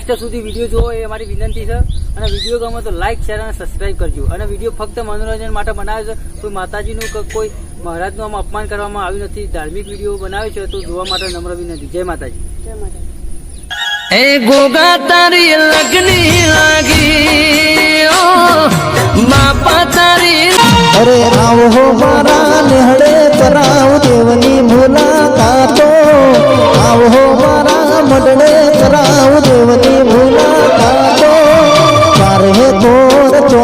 Last સુધી video જોવો એ અમારી વિનંતી છે. અને વીડિયો ગમે તો લાઇક શેર અને સબસ્ક્રાઇબ કરજો. અને વીડિયો ફક્ત મનોરંજન માટે બનાવ્યો છે. કોઈ માતાજીનું કોઈ મહારાજનું આમ અપમાન કરવામાં આવ્યું નથી, ધાર્મિક વીડિયો બનાવે છે તો જોવા માટે નમ્ર વિનંતી. જય માતાજી. જય માતાજી. એ ગોગા તારી લગની લાગી ઓ બાપા તારી અરે આવો મારા નિહળે તરાવ દેવની મુલાકાતો આવો મારા મડડે તરાવ દેવની મુલાકાતો ચારે દોર ચો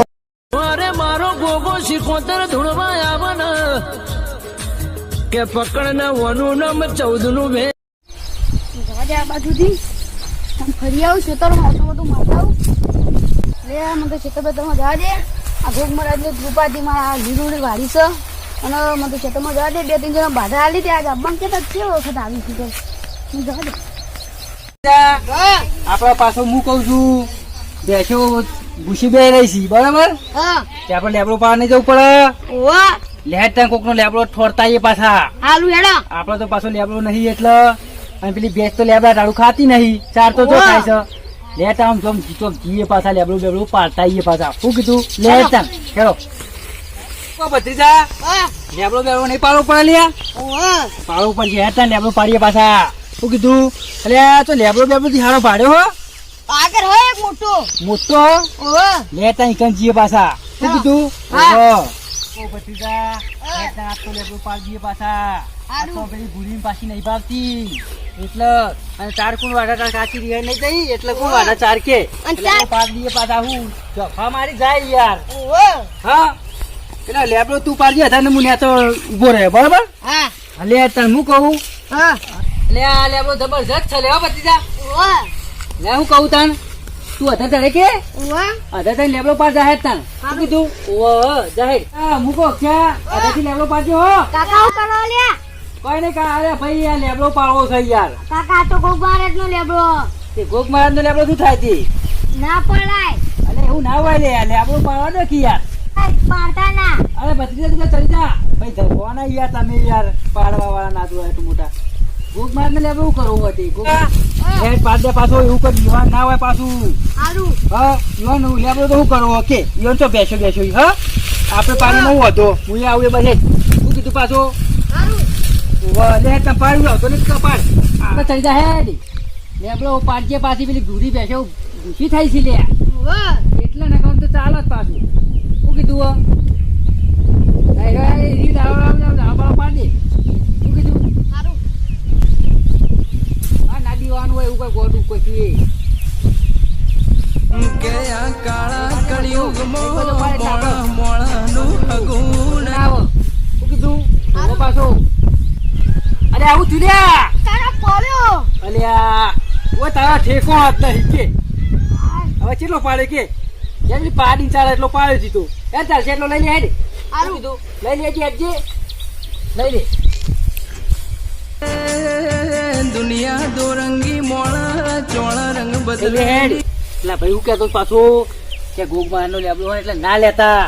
અરે મારો ગોગો શિકોતર ધૂળવા આવન કે પકડ ને વનું નામ ચૌદનું ભે રાજા બાજુથી. આમ ફરી આવું ખેતરમાં ઓછું બધું માતાવું લે મને તો ખેતર બેતરમાં જવા દે. આ ભોગ મહારાજની કૃપાથી મારા લીલુડી વાળી છે. અને મને તો ખેતરમાં જવા દે. બે ત્રણ જણા બાધા આલી ત્યાં ગામમાં કેતા કેવો વખત આવી છું? તો હું જવા દે આપણા પાછો હું કઉ છું બેસો ભૂસી બે રહી છી બરાબર? હા. કે આપણે લેબડો પાવા નહીં જવું પડે. લેટ ત્યાં કોકનો લેબડો ઠોરતા એ પાછા. હાલું હેડો. આપડે તો પાછો લેબડો નહીં એટલે અને પેલી ભેંસ તો લેબડા ટાળું ખાતી નહીં. ચાર તો જો. ખાય છે. લેતા આમ જોમ જીતો જીએ પાછા લેબડું બેબડું પાડતા પાછા. શું કીધું? લેતા ખેડો ભત્રીજા લેબડો બેબડો નહીં પાડવું પડે લ્યા? પાડવું પડે તાન પાડીએ પાછા. શું કીધું? એટલે તો લેબડો બેબડો થી હારો પાડ્યો હો. આગળ હોય મોટો. મોટો? લેતા જીએ પાછા. શું કીધું? હા. ઓ ભત્રીજા લેટ તો લેબડો પાડી પાછા. તો પેલી ભૂલી પાછી નહીં ભાગતી. એટલે અને ચાર કુણ વાડા તાર કાચી નહીં એટલે કુણ વાડા ચાર કે. પાડી પાછા હું જફા મારી જાય યાર. હા? એટલે લેબડો તું પાડજે હતા ત્યાં તો ઊભો રહે બરાબર? હા. એટલે તને હું કહું? હા. લે આ લેબડો જબરજસ્ત છે લેવા ઓવા લે હું કહું તને? તું અધર તડે કે? ઓવા અધર લેબડો પાડ જાહેર તને. કીધું? ઓ જાહેર હા મૂકો ક્યાં? અધરથી લેબડો પાડજો હો. કાકા હું લ્યા. કોઈ નહીં કા અરે ભાઈ આ લેબડો પાડવો છે યાર. કાકા તો ગોગ મહારાજ નો લેબડો. તે ગોગ મહારાજ નો લેબડો શું થાય છે? ના પડાય. અરે એવું ના હોય લે આ લેબડો પાડવા દો કે યાર. પાડતા ના. અરે ભત્રીજા તું ચડી જા. ભાઈ ધરવાના યાર તમે યાર પાડવા વાળા ના તું તું મોટા. ગોગ મહારાજ ને લેબડો શું કરવું હતી ગોગ હે. પાડ પાછો એવું કઈ યુવાન ના હોય પાછું. સારું હા યુવાન હું લેબડો તો શું કરવો કે યુવાન તો બેસો બેસો હા? આપણે પાણી નવું હતો. હું આવું એ બધે. શું કીધું પાછો ઘૂરી બેસો થાય છે લે એટલે ને તો ચાલે જ પાછું શું કીધું રીત ના દીવાનું હોય એવું કઈ ગોડું કોઈ આ કાળા કળિયુગમાં પાડે મોળાનું હગું આવો. શું કીધું પાછો અરે આવું થયું લ્યા. તારા પડ્યો અલ્યા ઓ તારા ઠેકો હાથ નહીં કે. હવે કેટલો પાડે કે? જેટલી પાડી ચાલે એટલો પાડ્યો જીતો એ ચાલશે એટલો લઈ લે હેડ. આરું કીધું? લઈ લેજે હેડજે લઈ લે. દુનિયા દોરંગી મોળા ચોળા રંગ બદલે હેડ. એટલે ભાઈ હું કહેતો પાછું કે ગોગ નો લેબલો હોય એટલે ના લેતા.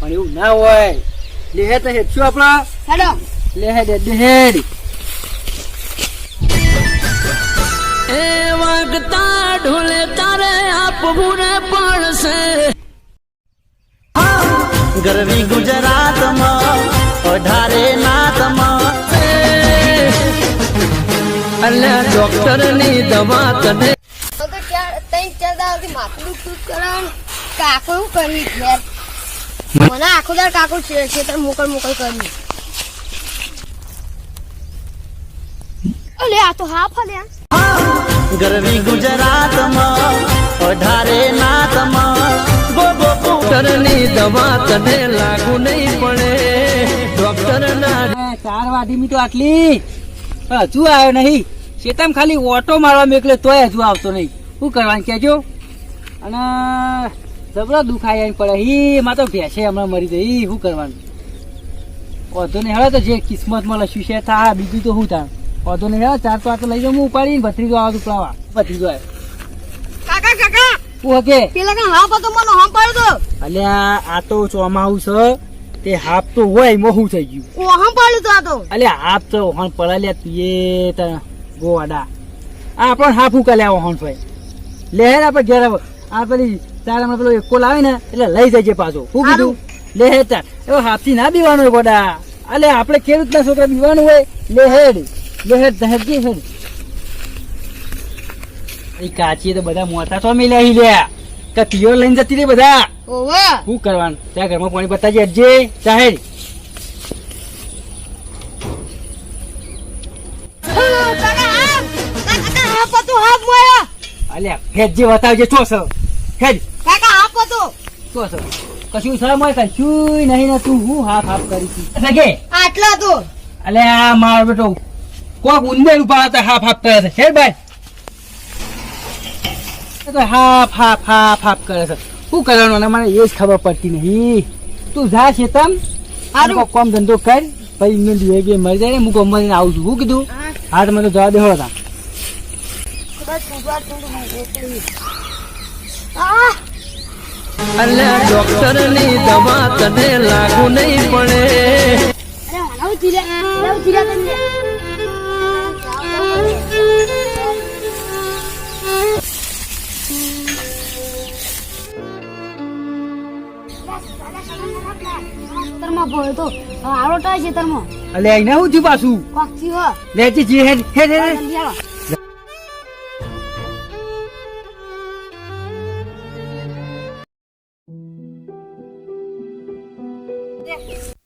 પણ એવું ના હોય. લેહે તો હેડ. શું આપણા? હેડો. લેહે દે હેડ. એ વાગતા ઢોલે તારે આપવું ને પડશે ગરવી ગુજરાતમાં અઢારે નાતમાં. અલ્યા ડોક્ટરની દવા તને. તો તો ચાર ત્રણ ચાર દાડાથી માથું દુખતું જ કાકડું કરવી ઘેર મને આખો દાડ કાકડું છે ખેતર મોકલ મોકલ કરવી અલે આ તો હા ફલ્યા ગરવી ગુજરાતમાં અઢારે નાતમાં. ગો ગો ગો ડોક્ટરની દવા તને લાગુ નહીં પડે. ડોક્ટર ના ચાર વાઢી તો આટલી. હજુ આવ્યો નહીં. શેતામ ખાલી ઓટો મારવા મેકલે તોય હજુ આવતો નહીં. શું કરવાનું કેજો અને જબરો દુખાય એમ પડે. હી માં તો ભેંસે હમણાં મરી ગઈ શું કરવાનું? વધુ નહીં. હવે તો જે કિસ્મતમાં લખ્યું છે થા બીજું તો શું થાય? વાંધો નહીં હવે ચાર તો લઈ જાઉં હું ઉપાડીને ભત્રીજો આવે ઉપડાવા ભત્રીજો આવે. કાકા કાકા! હકે? પેલા કાં હા પતો મને હા પાડ તો. અલ્યા આ તો ચોમાવું છે તે હાફ તો હોય મોહું થઈ ગયું. ઓ હા પાડ્યું તો આ તો. અલ્યા હાફ તો ઓહણ પડાલ્યા તીએ તને ગોવાડા. આ આપણને હાફ ઉકાલ્યા હોન ભાઈ. લહેર આપણે ઘેર આ પેલી તાર હમણાં પેલો એકો લાવે ને એટલે લઈ જજે પાછો. શું કીધું? લે હેડ તાર એવો હાફથી ના બીવાનું હોય ગોડા. અલે આપણે ખેડૂતના છોકરા બીવાનું હોય? લે એ કાચી તો બધા મોટા તો મિલ્યા હી લ્યા કે પિયોર લઈને જતી રહી બધા. ઓવે. શું કરવાનું? ત્યાં ઘરમાં પાણી બતાજી અજે હતું મોયા અલ્યા હેડ જે બતાવજે છો સર હેડ. કાકા હાફ હતું છો સર કશું સર મળે કશું નહીં ને તું હું હાફ હાફ કરી છી આટલા તો. અલ્યા મારો બેટો કોક ઉંદર ઉપાડતા હાફ હાફ કરે છે. હે ભાઈ. એ તો હાફ હાફ હાફ હાફ કરે છે. શું કરવાનું? અને મને એ જ ખબર પડતી નહીં. તું જા છે તમ હારું. કોમ ધંધો કર. પછી મેં બે મરી જાય હું ગમવા આવું છું. શું કીધું? હા. તમે તો જવા દેહો હતા આ ડોક્ટરની દવા તને લાગુ નહીં પડે. ખેતરમાં ભોય તો આરોટા ખેતરમાં. અલે આઈને હું જી પાછું કોક થયો લેજે જી હેડ હેડ હેડ જલ્દી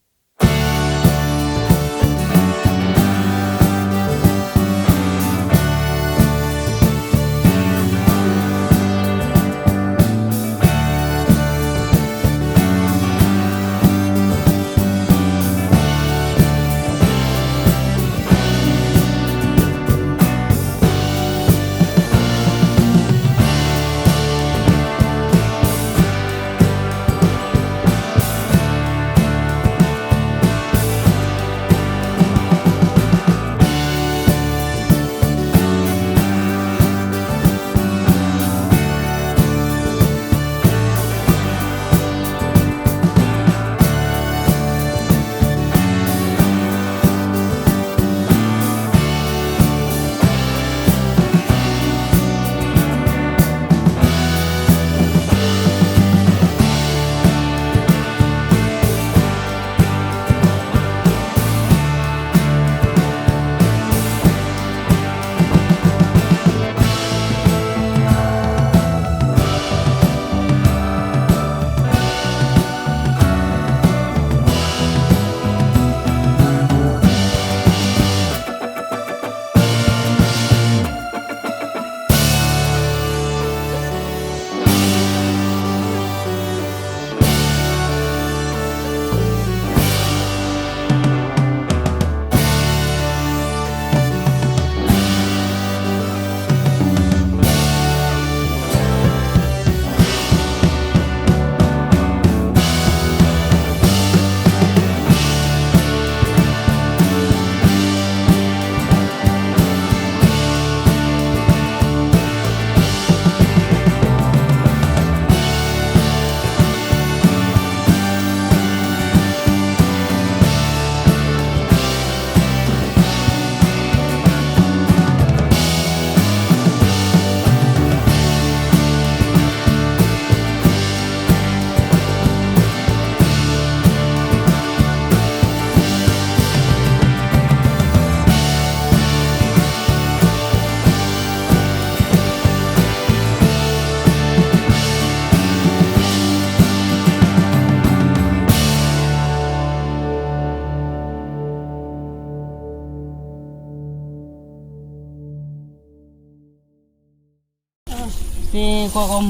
તે કોક આમ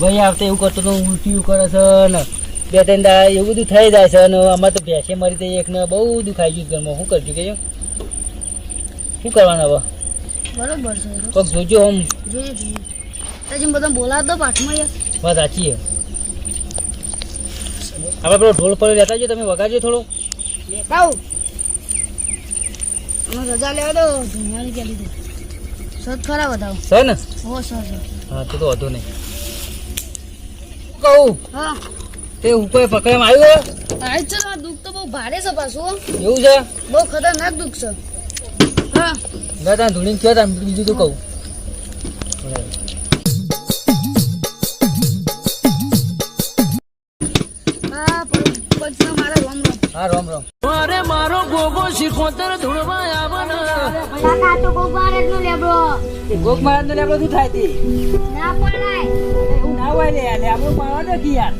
ભાઈ આવતા એવું કરતો તો ઉલટીયું કરે છે ને બે ત્રણ દાડા એવું બધું થઈ જાય છે અને અમારે તો ભેંસે મરી તો એકને બહુ દુખાઈ ગયું ઘરમાં. શું કરજો કે શું કરવાનું હવે? બરોબર છે કોક જોજો આમ. જોઈએ જોઈએ. બધા પાઠમાં યાર. વાત સાચી આપણે પેલો ઢોલ પર રહેતા જો તમે વગાડજો થોડો. રજા લેવા દો ધુમાડી લીધું ખરા બતાવો છે ને? Sir sir. હા તો તો વાંધો નહીં. કહું? હા. તે ઉપર પકડવામાં આવ્યો આજ છે આ દુઃખ તો બહુ ભારે છે પાછું. એવું છે? બહુ ખતરનાક દુઃખ છે. હા. દાદા ધૂણી કયો બીજું તો કહું. હા રામ રામ. અરે મારો ગોગો શીખોતર ધૂળવા આવે ને કાકા તો કોઈ બાર નો લેબડો. ગોગ મહારાજ નો લેબડો શું થાય તે? ના પડાય. એવું ના હોય લે લેબડો મારવા નથી યાર.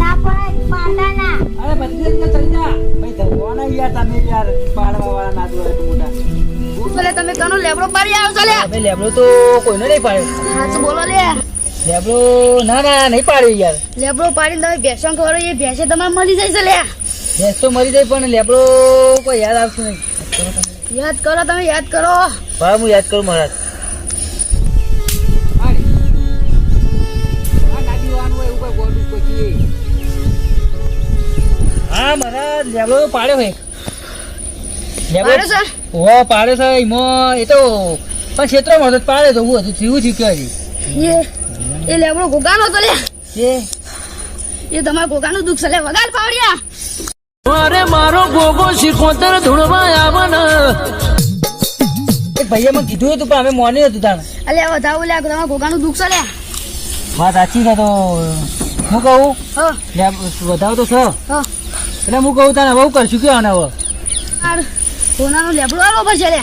ના પડાય પાટા ના અરે બધી રીતે ચડી જા. ભાઈ ધરવાના યાર તમે યાર પાડવા વાળા ના મોટા? તમે કનો લેબડો પાડી આવશો લે. હવે લેબડો તો કોઈને નહીં પાડ્યો. સાચું બોલો લે. લેબડો ના ના નહીં પાડ્યો યાર. લેબડો પાડીને તમે ભેંસો ખવડો એ ભેંસે તમારે મળી જાય છે લે. ભેંસ તો મરી જાય પણ લેબડો કોઈ યાદ આવતું નહીં. યાદ કરો તમે યાદ કરો. ભાઈ હું યાદ કરું મહારાજ હા મહારાજ લેબડો પાડ્યો હોય પાડ્યો છે? ઓ પાડ્યો એમાં એ તો પણ ક્ષેત્રમાં તો પાડે તો હું હતું થયું કે એ લેબડો ગોગાનો તો લે એ? એ તમારા ગોગાનું દુઃખ છે લે વગાડ પાવડિયા. અરે મારો ગોગો શીખોતર ધૂળવા આવે ને એક ભાઈએ મને કીધું હતું પણ અમે મોની હતું તાણે. અલે વધાવો લે તમારા ગોગાનું દુઃખ છે લે. વાત સાચી છે તો હું કહું? હ. લે વધાવો તો છે. એટલે હું કહું તાને બહુ કરશું કે આને હવે? આ સોનાનો લેબડો આવો પછી લે.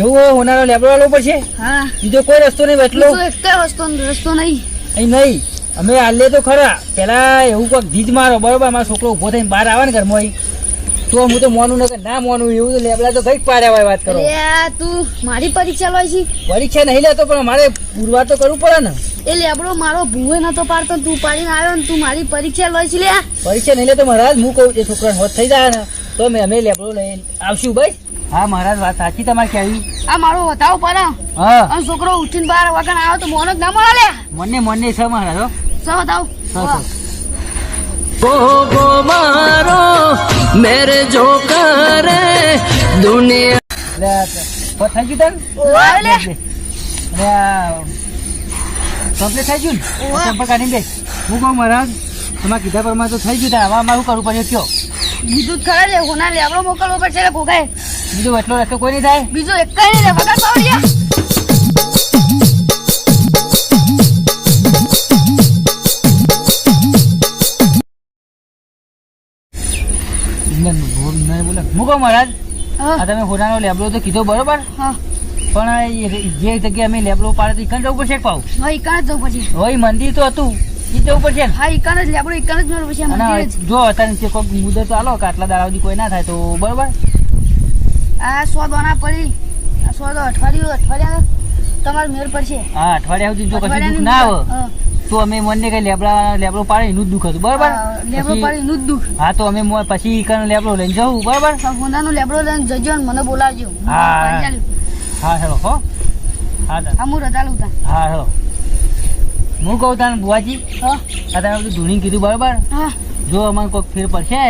એવું હોય હોનારો લેબડો વાળો પડશે? હા. બીજો કોઈ રસ્તો નહીં એટલો? એક રસ્તો રસ્તો નહીં. અહીં નહીં. અમે હાલે તો ખરા. પેલા એવું કોઈક ધીજ મારો બરોબર? મારો છોકરો ઊભો થઈને બહાર આવે ને ઘરમાં. તો હું તો મોનું નકર ના મોનું એવું તો લેબડા તો કંઈક પાડ્યા હોય વાત કરો. તું મારી પરીક્ષા લો છે. પરીક્ષા નહીં લેતો પણ મારે પુરવાર તો કરવું પડે ને. એ લેબડો મારો ભૂવે નતો પાડતો તું પાડીને આવ્યો ને તું મારી પરીક્ષા લો છે લે. પરીક્ષા નહીં લેતો મહારાજ હું કહું એ છોકરાને હોત થઈ જાય ને તો મેં અમે લેબડો લઈને આવશું ભાઈ હા મહારાજ વાત સાચી તમારે કેવી આ મારો વધાવો પડે હા. છોકરો ઉઠીને બહાર વગર આવ્યો તો મોનો જ ના મળે. મને મને છે મહારાજ હો સો વધાવ હા, હા. ગોગો મારો મેરે જો કરે દુનિયા. થઈ ગયું કમ્પ્લીટ થઈ ગયું ને? કાઢી દે હું કહું મહારાજ તમારે કીધા પ્રમાણે તો થઈ ગયું તારે હવે અમારું કરવું પડે કયો? બીજું ખરા લે હોના લેબડો મોકલવો પડશે ગોગાએ બીજું એટલો રસ્તો કોઈ નહીં થાય. બીજું એક નહીં લે વગર હું મહારાજ આ તમે હોનાનો લેબડો તો કીધો બરોબર? પણ જે જગ્યાએ અમે લેબડો પાડે તો ઇકાન જવું પડશે પાવ હા ઈકાન જ જવું પછી હોય મંદિર તો હતું ઈ જવું પડશે હા ઇકાન જ લેબડો ઇકાન જ મેળવું પછી જ. અત્યારે નીચે કોઈ મુદત આલો કે આટલા દાડા કોઈ ના થાય તો બરોબર? આ સો દોના પડી આ સો દો અઠવાડિયું અઠવાડિયા તમારે મેળ પડશે. હા અઠવાડિયા સુધી જો કશું ના આવે. તો અમે મને કઈ લેબડા લેબડો પાડે એનું જ દુઃખ હતું. બરોબર? લેબડો જ દુઃખ. હા તો અમે પછી ઈકન લેબડો લઈને જવું બરોબર? હોનાનો લેબડો લઈને જજો ને મને બોલાવજો. હા. હા હેલો હો. હા હા હું રજા લઉં હા હું કહું તને બુવાજી હા. તમે બધું ધૂણી કીધું બરોબર? હા. જો અમારે કોઈક ફેર પડશે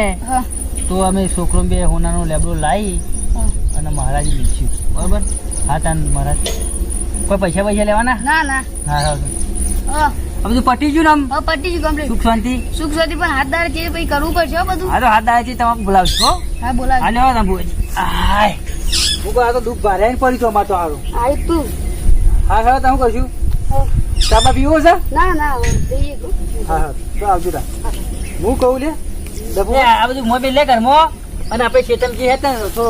તો અમે છોકરો બે હોનાનો લેબડો લાવી અને મહારાજ લીધું. બરોબર? હા તાન મહારાજ. કોઈ પૈસા પૈસા લેવાના? ના ના. હા હા. હા. આ બધું પટી ગયું ને આમ? હા પટી ગયું કમ્પ્લીટ સુખ શાંતિ? સુખ શાંતિ પણ હાથ દાડે છે પછી કરવું પડશે હો બધું. હા તો હાથ દાડાથી તમારે બોલાવશો હો. હા બોલાવ. હા લેવા તમે હાય હું કહું આ તો દુઃખ ભારે પડી છો અમારે તો સારું આય તું. હા હા તમે કરશું હા. ચાબા પીવો છે? ના ના. હા હા તો આવજો તા હું. કહું લે આ બધું મોબાઈલ લે ઘરમાં અને આપણે શેતમજી હતા ને તો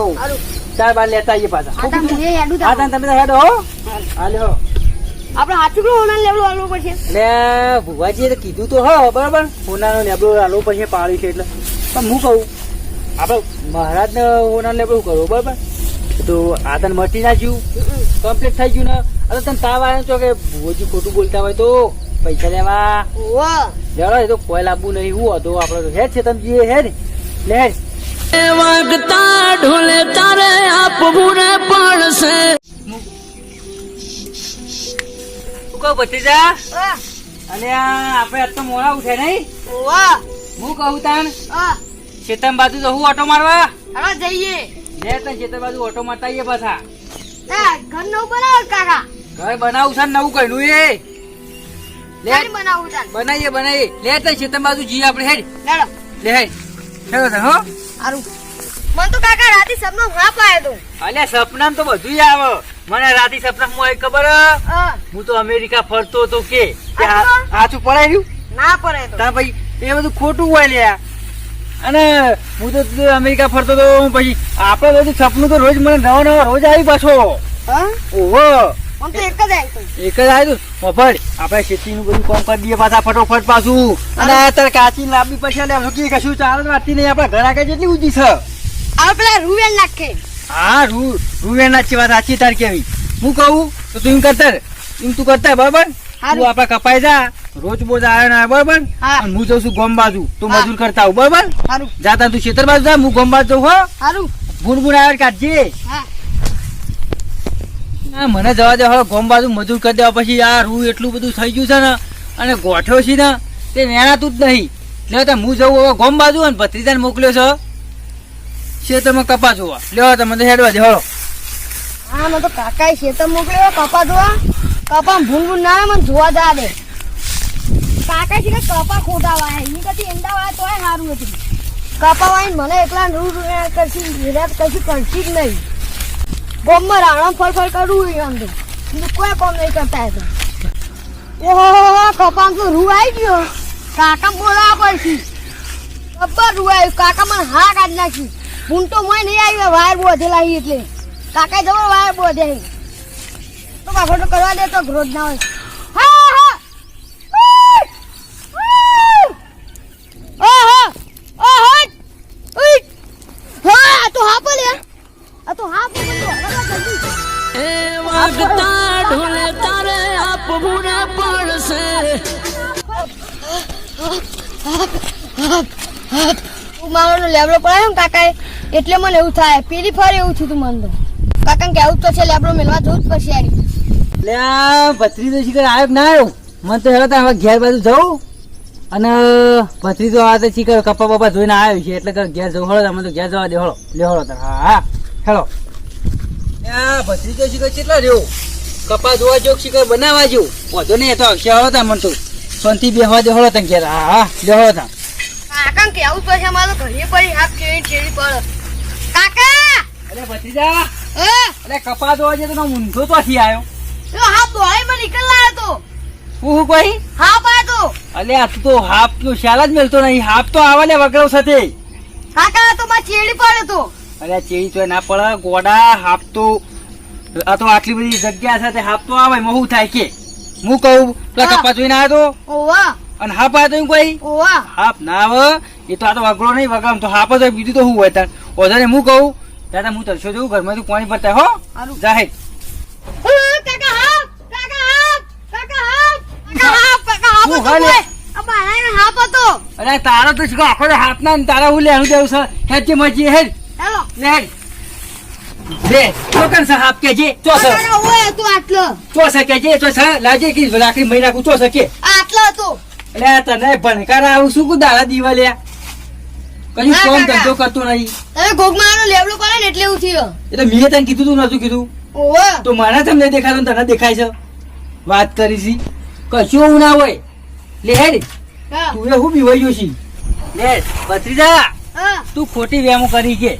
ચાર બાર લેતા આવીએ પાછા. હું હા તમે હેડો હા. હા. લે આપણે હાથું હોનાનો લેબડો આલવો પડશે. એટલે ભુવાજીએ તો કીધું તો હા બરાબર. હોનાનો લેબડો લાલવો પડશે પાડ્યું છે એટલે. પણ હું કહું આપણે મહારાજને હોનાનો લેબડો કરો બરાબર? તો આ તને મટી ના જ્યું કમ્પ્લીટ થઈ ગયું ને? અરે તને તાવ આવ્યો તો કે ભુવાજી ખોટું બોલતા હોય તો પૈસા લેવા. જરા એ તો કોઈ લાવવું નહીં હું હતો આપણે તો હેડ છે તમે જે ને લે વાગતા ઢોલે તારે આપવું પડશે. કહું ભત્રીજા? અને આપણે આજ તો મોડા ઉઠે નહીં? હું કહું તાન? ચેતન બાજુ જવું ઓટો મારવા? જઈએ. લે તને ચેતન બાજુ ઓટો મારતા આવીએ પાછા. ઘર નવું બનાવો કાકા. ઘર બનાવું છે નવું કઈનું એ? લે. બનાવું બનાવીએ બનાવીએ લે તને ચેતન બાજુ જઈએ આપણે હેડ. લે હેડ. હેડો તને હો. સારું મન તો કાકા રાતે સપનો હા પાયો તો. અલ્યા સપનામ તો બધું આવે. મને રાતી સપનામાં એક ખબર હા? હું. તો અમેરિકા ફરતો હતો કે. આછું પડાયું ના પડે તા. ભાઈ એ બધું ખોટું હોય લે અને હું તો અમેરિકા ફરતો તો પછી આપણે બધું સપનું તો રોજ મને નવા નવા રોજ આવી પાછો. ઓહો. એક જ આવ્યું મફળ આપણે ખેતીનું બધું કામ કરી દઈએ પાછા ફટોફટ પાછું. અને અત્યારે કાચી લાંબી પછી કશું ચાલે વાતી નહીં. આપણા ઘર આગળ જેટલી ઊંચી છે. આ પેલા રૂવેલ નાખે. હા રૂ રૂવેના છે વાત સાચી તાર કેવી. હું કહું તો તું એમ કરતા. એમ તું કરતા બરાબર. તું આપણે કપાઈ જા રોજ બોજ આવે ને બરાબર? હું. જઉં છું ગોમ બાજુ. તું મજૂર કરતા આવું બરાબર? જાતા તું ખેતર બાજુ જા હું ગોમ બાજુ જઉં હો. સારું આવે કાઢજે. મને જવા દે હવે ગોમ બાજુ મજૂર કરી દેવા પછી આ રૂ એટલું બધું થઈ ગયું છે ને અને ગોઠ્યો છે ને તે વેણાતું જ નહીં. એટલે તો હું જઉં હવે ગોમ બાજુ અને ભત્રીજાને મોકલ્યો છો. ખેતરમાં કપા જોવા. લ્યો તમે તો હેડવા દે, હળો. હા મને તો કાકાએ ખેતર મોકલ્યો કપા જોવા. કપા ભૂલ ભૂલ ના મને જોવા જા દે કાકા છે કપા ખોટા વાય એની કદી એંડા વાય તોય સારું હતું કપા વાય મને એકલા રૂ કરશી વિરાટ કશું કરશી જ નહીં. ગોમમાં રાણા ફળ ફળ કરવું એ આમ તો. કોઈ કોમ નહીં કરતા એ ઓહો કપા તો રૂ આવી ગયો. કાકા બોલાવા પડશે. ગબ્બર રૂ આવ્યું. કાકા મને હા કાઢી નાખી. હું તો મોય નહીં આવી વાયર બોધેલા હી એટલે. કાકા જવો વાયર બોધે અહીં. તો બાપો તો કરવા દે તો ગ્રોથ ના હોય. હા હા! હા હા હા મારો લેવડો પડાયો કાકાએ? એટલે મને એવું થાય. પેલી ફર એવું થયું તું મને તો. કાકા કેવું તો છે લેબડો મેળવા જવું જ પડશે યાર. એટલે આ ભત્રી તો શીખર આવ્યો કે ના આવ્યો? મને તો હેડો હવે ઘેર બાજુ જવું. અને ભત્રીજો આ તો શીખર કપા બપા જોઈને આવ્યો છે એટલે ઘેર જવું. હળો મને તો ઘેર જવા દે હળો. લે હળો તાર. હા હા. હેલો ભત્રી તો શીખર કેટલા રહ્યો? કપા જોવા જોક શીખર બનાવવા જેવું વધુ નહીં તો આવશે. હળો તા મને તો. શાંતિ બેહવા દે હળો તા ઘેર. હા હા. લે હળો તા કાકા કેવું તો છે મારો ઘરે પડી હાથ કેવી ચેડી પડે. કાકા! અરે ભત્રીજા એ અરે કપા જોવા જે તો ઊંધો તો આવ્યો. તો હાથ દોડાઈ માં નીકળ લાયો તો. હું હું કોઈ હા પાય અલે આ તો હાફ નો ખ્યાલ જ મેલતો નહીં. હાફ તો આવે ને વગડો સાથે. કાકા તો માં ચેડી તો. અરે ચેડી તો ના પડે. ગોડા હાફ તો આ તો આટલી બધી જગ્યા સાથે હાફ તો આવે મહુ થાય કે? હું કહું પેલા. કપા જોઈને આવ્યો તો? ઓવા. અને હાફ આવ્યો તો કોઈ ઓવા. ના આવે. એ તો આ તો વગડો નહીં વગડામ તો હાફ જ બીજું તો શું હોય તાર? ઓધારે હું કહું? દાદા હું તરસો જવું ઘરમાં તું પાણી ભરતા હો. હારું. જાહેર. અરે તારો તો શું આખો હાથ ના તારા હું લેવું દેવું છે? હેડ જે મજી હેડ. લે ચોકન છે હાફ કે ચો છે. ઓય હતો આટલો. ચો છે કે જે ચો છે. લાજે કે રાખડી મહી નાખું ચો છે કે? આટલો એટલે તને ભણકાર આવું શું કું દાડા દિવાલે કયું ના, કોમ ધંધો કરતો નહીં. તમે ગોગમાનો લેવડો કરે ને એટલે એવું થયો. એટલે મેં તને કીધું તું નતું કીધું. ઓવા તો મને તમને દેખાતો તને દેખાય છે. વાત કરી છી. કશું એવું ના હોય. લે હેડ. તું એ હું બીવાઈ ગયો છી. લે ભત્રીજા તું ખોટી વેમો કરી કે.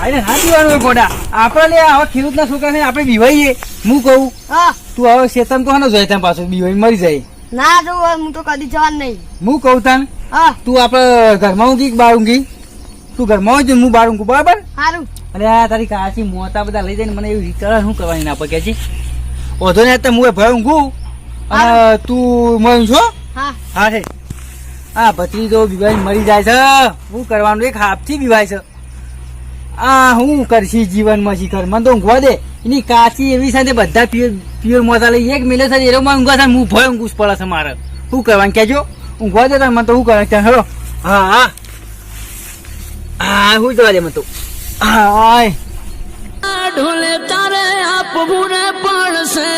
આને ના પીવાનું ગોડા આપણે લે આવા ખેડૂતના છોકરાને આપણે બીવાઈએ. હું કહું હા. તું હવે શેતન તો હાનો જાય ત્યાં પાછું બીવાઈ મરી જાય. ના જો હું તો કદી જવાનું નહીં. હું કહું તાન હા. તું આપણે ઘરમાં ઊંઘી બાર ઊંઘી? તું ઘરમાં ઊંઘી હું બાર ઊંઘું બરાબર? સારું અરે આ તારી કાચી મોતા બધા લઈ જઈને મને એવી વિચાર શું કરવાની ના પગે છે? ઓધો ને હું એ ભય ઊંઘું. અને તું મળું છો? હા. હા છે. આ ભત્રીજો વિવાહ મરી જાય છે. હું કરવાનું એક હાફથી બીવાય છે. આ હું કરશી જીવનમાં કર મને તો ઊંઘવા દે. એની કાચી એવી સાથે બધા પ્યોર પ્યોર મોતા લઈ એક મિલે છે માં ઊંઘવા છે હું ભય ઊંઘું જ પડે છે મારે. શું કરવાનું કહેજો? ઊંઘવા દે મને તો શું કરે? ત્યાં હેલો હા હા. હા શું જવા દે મને તો. હા ઢોલે તારે આપવું ને પડશે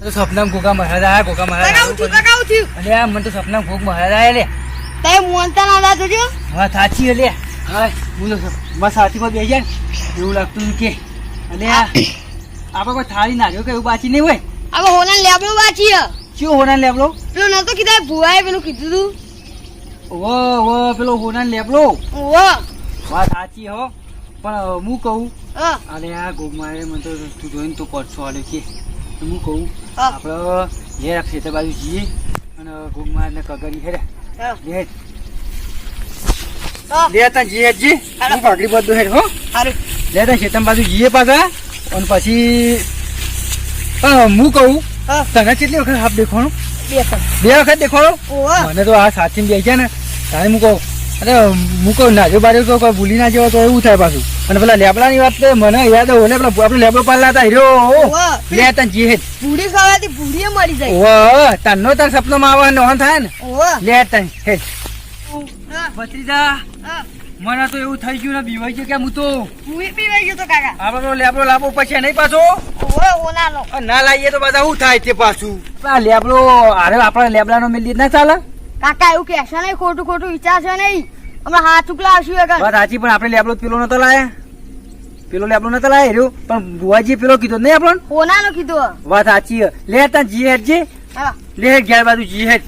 તો સપનામાં ગોગા મહારાજ આયા ગોગા મહારાજ કાકા ઉઠ્યું અરે આ મને તો સપનામાં ગોગ મહારાજ આયા લે. મોનતા ના જોજો હા સાચી લે. હા હું તો બસ સાચીમાં બેસી જાય એવું લાગતું કે અને આ આપણે કોઈ થાળી નાખ્યો કે એવું બાચી નહીં હોય? હવે હોના લેબડો વાંચી કયો હોના લેબલો પેલો તો કીધા ભુવાએ પેલું કીધું તું. ઓ ઓ પેલો હોના લેબડો ઓ વાત સાચી હો. પણ હું કહું? અરે આ ગૂગમારે મને તો તું જોઈને તો પડશો આલે કે. હું કહું. આપણે ઘેર ખેતર બાજુ જઈએ અને ઘૂમમાં ને કગરી હેરે. લે. લે તા જી હેડ જી હું કાકડી બધું હેર હો. અરે લે તા શેતમ બાજુ જીએ પાછા. અને પછી હા, હું કહું. તને કેટલી વખત હાફ દેખવાનું? બે વખત. દેખાડો ઓહો. મને તો આ સાચી બે ગયા ને તારે હું કહું અરે હું કહું નાજો બાજુ તો કોઈ ભૂલી ના જેવો તો એવું થાય પાછું. અને પેલા લેબડા ની વાત મને યાદ હોય ને પેલા આપણે લેબડો પાલ હતા હીરો. લે તને જીહે પૂરી ખાવાથી પૂરી મળી જાય. ઓ તનનો તાર સપનામાં આવે નોન થાય ને. લે તને હેડ. હા, ભત્રીજા. મને તો એવું થઈ ગયું ને બીવાઈ ગયું કે હું તો હું બીવાઈ ગયો તો કાકા આપણો લેબડો લાવવો પછી નહીં પાછો ના લાવીએ તો બધા શું થાય તે પાછું આ લેબડો અરે આપણા લેબડાનો મિલ ના ચાલે કાકા એવું કહેશો નહીં ખોટું ખોટું વિચારશો નહીં હમણાં હાથ ચૂકલા આવશું એક વાત સાચી પણ આપણે લેબડો પેલો નતો લાયા પેલો લેબડો નતો લાયા રહ્યો પણ બુવાજી પેલો કીધો નહીં આપણને ઓનાનો કીધો વાત સાચી હે. લે તા જી હેડ જી લે હેડ ઘેર બાજુ જી હેડ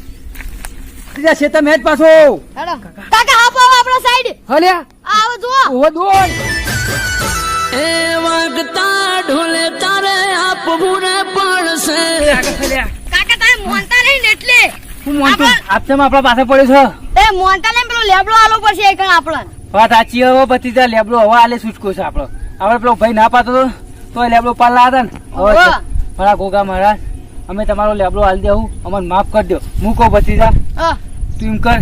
છે શેતમ હેડ પાછો કાકા આપણા સાઈડ હલ્યા? આવો જો ઓ દોડ. એ વાગતા ઢોલે તારે આપવું ને પડશે. કાકા તારે મોનતા નહીં એટલે? હું મોનતો આપતામાં આપણા પાસે પડ્યો છે? એ મોનતા નહીં પેલો લેબડો આલો પડશે એક આપણને વાત સાચી હવે ભત્રીજા લેબડો હવે આલે છૂટકો છે આપણો. આપણે પેલો ભાઈ ના પાતો તો તોય લેબડો પાલા હતા ને. હવે મારા ગોગા મહારાજ અમે તમારો લેબડો હાલ દેવું. અમને માફ કરી દો મૂકો ભતીજા તું એમ કર.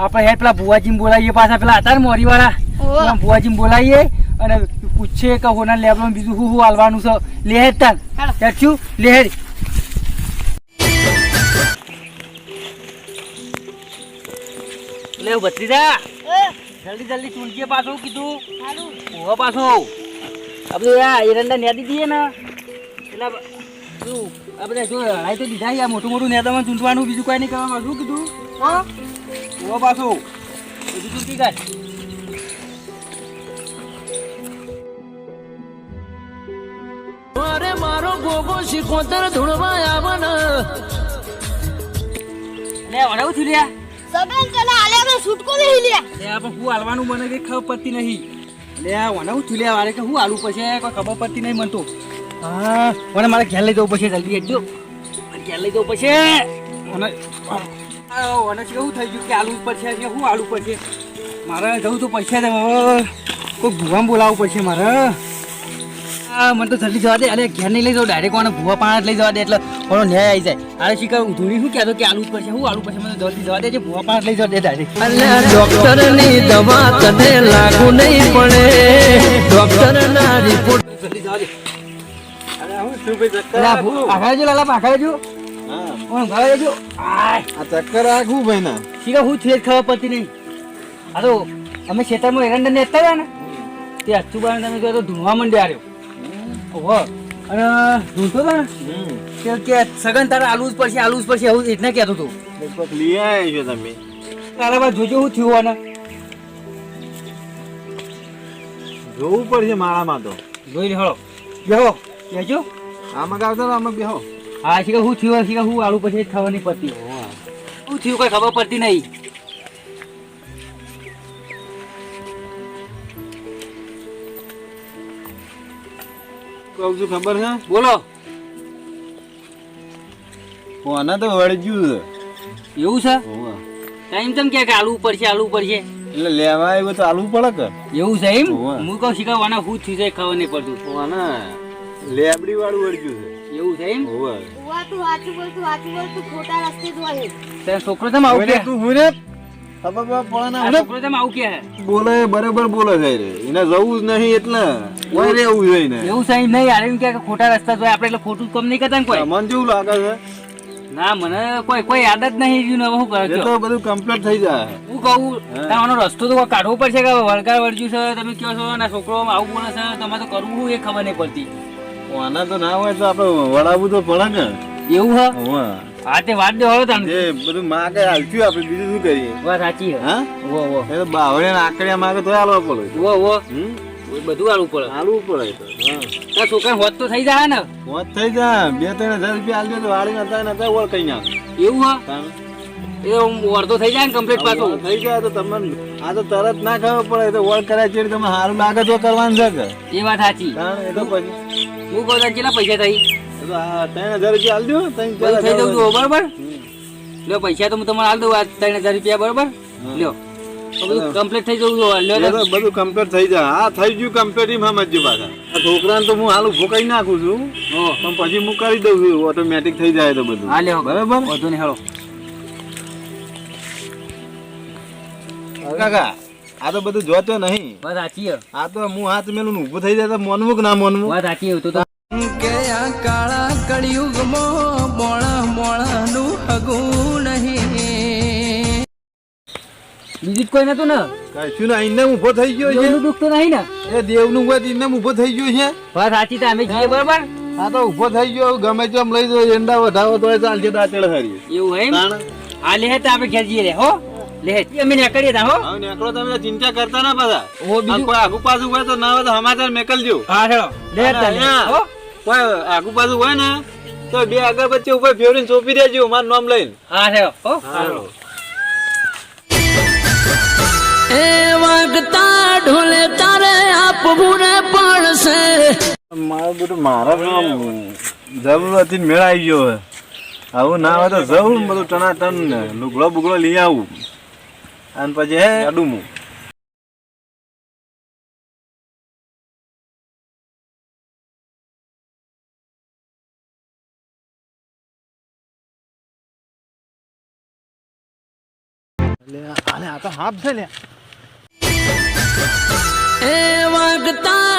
આપણે યાર પેલા ભુવાજી બોલાવીએ પાછા પેલા હતા ને મોરી વાળા ભુવાજી બોલાવીએ અને પૂછીએ કે હોના લેબડો બીજું શું શું હાલવાનું છે. લેહેર તાન હેડો. લેહેર લે ભત્રીજા. જલ્દી જલ્દી ચૂંટીએ પાછું કીધું. ઓહો પાછો. આપણે આ એરંડા નેદી દઈએ ને. એટલે શું આપણે જો લડાઈ તો દીધા મોટું મોટું નેદામાં ચૂંટવાનું બીજું કાંઈ નહીં કરવાનું શું કીધું. હા. ઓહો પાછો બીજું કાઢ અરે મારો ગોગો શીખોતર ધૂળવા આવે ને લે વડાવું છું લ્યા. સબેન તને આલે મે છૂટકો નહીં લે લે આ પણ હું હાલવાનું મને કઈ ખબર પડતી નહીં. લે આ વડાવું છું લ્યા વારે કે હું હાલું પછી કોઈ ખબર પડતી નહીં મને તો. હા મને મારે ઘેર લઈ જવું પછી જલ્દી મારે ઘેર લઈ જવું પછી મને આ કેવું થઈ ગયું કે આલુ પડશે કે હું આલુ પડશે મારે જવું તો પૈસા દે કોઈ ભૂવા બોલાવવું પડશે મારે. હા મને તો જલ્દી જવા દે. અરે ઘેર નહીં લઈ જાઉં. ડાયરેક્ટ કોને ભૂવા પાણા લઈ જવા દે. એટલે કોનો ન્યાય આવી જાય. અરે શીખર ધોની શું કહેતો કે આલુ જ પડશે શું આલુ પડશે મને જલ્દી જવા દે જે ભૂવા પાણા લઈ જવા દે ડાયરેક્ટ અલ્યા ડોક્ટરની દવા તને લાગુ નહીં પડે. ડોક્ટરના રિપોર્ટ જલ્દી જવા દે. લાલા ભૂ- આઘા જો લાલા આઘા ઓમ ઘરે જો? આ ચક્કર આખું ભાઈ ના શીખર હું છે ખબર પડતી નહીં. આ તો અમે ખેતરમાં એરંડા નેતા રહ્યા ને તે અચ્છુબાને તમે કહો તો ધૂણવા મંડ્યા રહ્યો. ઓહો. અને ધૂણતો તો ને? કે સગન તારા આલુ જ પડશે આલુ જ પડશે એવું એટલે કહેતો હતો. લઈ આવ્યા છો તમે. તારા બાદ જોજો થયું આને. જોવું પડશે માળામાં તો. જોઈ હળો. બેહો. બેજો આમાં આવતા આમાં બેહો. હા શીખર શું થયું શીખર હું આલુ પછી નહીં પડતી શું થયું કઈ ખબર પડતી નહીં. છું ખબર છે બોલો. કોને તો વળગ્યું એવું છે. ટાઈમ તેમ કે કે ઉપર છે આલુ પડશે? એટલે લેવા આવ્યો તો આલવું પડે કે? એવું છે એમ? હું કહું શીખવાના થયું છે ખબર નહીં પડતું. લેબડી વાળું વળગ્યું એવું છે એમ? તું સાચું બોલતું સાચું ખોટા રસ્તે જ હોય. છોકરો તમે આવું કે? તું હું ને? ખબર બબર પડે ના તારો છોકરો તેમ આવું કે? બોલે બરાબર બોલે છે રે. એને જવું જ નહીં એટલે કોઈ રહેવું જોઈએ ને એવું છે નહીં યાર એમ કે કે ખોટા રસ્તા જોઈએ આપણે એટલે ખોટું કામ નહીં કરતા કોઈ. મને જેવું લાગે છે? ના મને કોઈ કોઈ યાદ જ નહીં રહ્યું ને તો બધું કમ્પ્લીટ થઈ જાય. હું કહું. તમારો રસ્તો તો કાઢવો પડશે કે વળગાર વળગ્યું છે તમે કહો છો ના છોકરો આવું બોલે છે તમારે તો કરવું એ ખબર નહીં પડતી. કોના તો ના હોય તો આપણે વળાવું તો પડે ને. એવું હ. હા તે વાત દે હવે જે બધું માગે હાલશું આપણે બીજું શું કરીએ? વાત સાચી હા. વો વો એ તો બાવળે ને આકડિયા માગે તો હાલવા પડે. વો વો બધું આલવું પડે. હાલવું પડે તો હા. છોકરા હોત તો થઈ જાય ને. મોત થઈ જાય બે ત્રણ હજાર રૂપિયા આલજો તો વાળી નતા નતા ઓળ કઈ નાખ. એવું હ? એ અડધો થઈ જાય ને કમ્પ્લીટ પાછું. થઈ જાય તો તમને આ તો તરત ના ખબર પડે એ તો ઓળ કરાય છે તમે સારું લાગે તો કરવાનું છે કે? એ વાત સાચી. એ તો પછી હું કહું કેટલા પૈસા થઈ ત્રણ હજાર રૂપિયા આલજો ત્રણ થઈ જવું છું બરોબર? લ્યો પૈસા તો હું તમારે હાલ દઉં આ ત્રણ હજાર રૂપિયા બરોબર? લ્યો. બધું કમ્પ્લીટ થઈ જવું બધું કમ્પ્લીટ થઈ જાય. હા થઈ ગયું કમ્પ્લીટ એમાં સમજ્યું પાછા. છોકરાને તો હું હાલ ઊભો કરી નાખું છું. હો. પણ પછી હું કરી દઉં છું ઓટોમેટિક થઈ જાય તો બધું. હા લ્યો. બરાબર? વાંધો નહીં હેળો. કાકા આ તો બધું જોતો નહીં. વાત સાચી આ તો હું હાથ મેલું ને ઊભું થઈ જાય તો મોનવું કે ના મોનવું વાત સાચી. તો તો કે આ કાળા કળિયુગમાં મોળા મોણાનું હગું નહીં. બીજું કોઈ નતું ને? કશું ના એને ઊભો થઈ ગયો છે. દેવનું દુઃખ તો નહીં ને? એ દેવનું હોય તો એને ઊભો થઈ ગયો છે. વાત સાચી તો અમે જઈએ બરાબર? આ તો ઊભો થઈ ગયો ગમે તેમ લઈ જાય એંડા વધાવો તો ચાલશે દાંતેડ હારી એવું હોય એમ? તાણ? લે તો આપણે ઘેર જઈએ રે હો? લે અમે નીકળીએ તા હો. હવે નીકળો તમે ચિંતા કરતા ના પાછા. ઓ બીજું? કોઈ આગુ પાછું હોય તો ના હોય તો સમાચાર મેકલજો હા હેળો લે અને હો. કોઈ આગુ પાછું હોય ને તો બે અગરબત્તી ઉપર ફેરવીને સોંપી દેજો મારું નામ લઈને. હા હેળો હો. એ વાગતા ઢોલે તારે આપવું પડશે. મારું બધું મારા જરૂર હતી મેળ ગયો આવું ના હોય તો જવું બધું ટનાટન લુગડો બુગડો લઈ આવું. અને પછી અડું હું આ તો હાફ છે ને એ વાગતા